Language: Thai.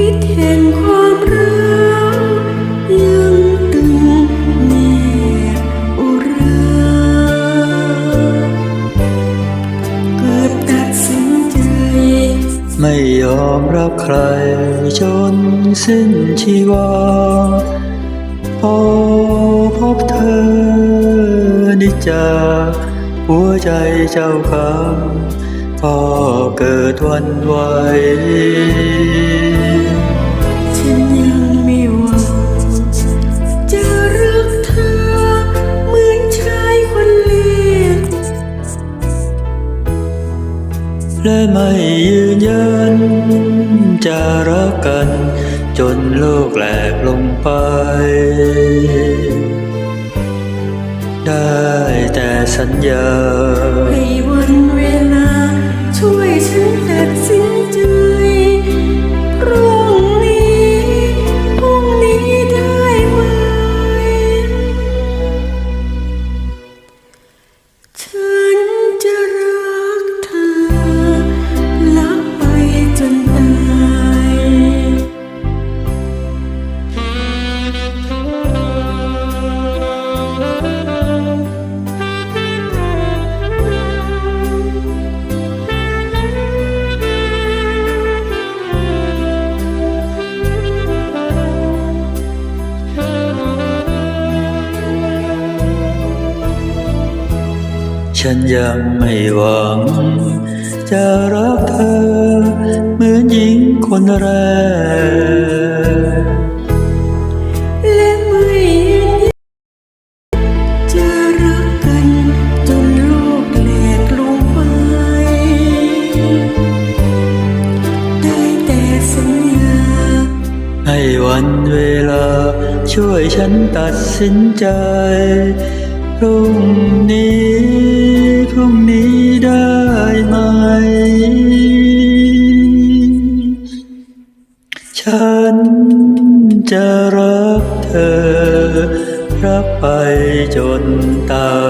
พิษแความรักยังตึงแนบอุราเกือบตัดสินใจ ไม่ยอมรับใครจนสิ้นชีวาพอพบเธอนิจาหัวใจเจ้าคำพอเกิดวันไหว ยังไม่หวังจะรักเธอเหมือนชายคนเลี้ยงและไม่ยืนยันจะรักกัน จนโลกแหลกลงไป ได้แต่สัญญาให้วันเวลาช่วยฉันตัดสิน ฉั ฉันยังไม่หวัง จะรักเธอ เหมือนหญิงคนแรกและไม่ยืนจะรักกันจนโลกแหลกลงไป ได้แต่สัญญา ให้วันเวลาช่วยฉันตัดสินใจ รุ่งนี้พรุ่งนี้ได้ไหม ฉันจะรักเธอ รักไปจนตาย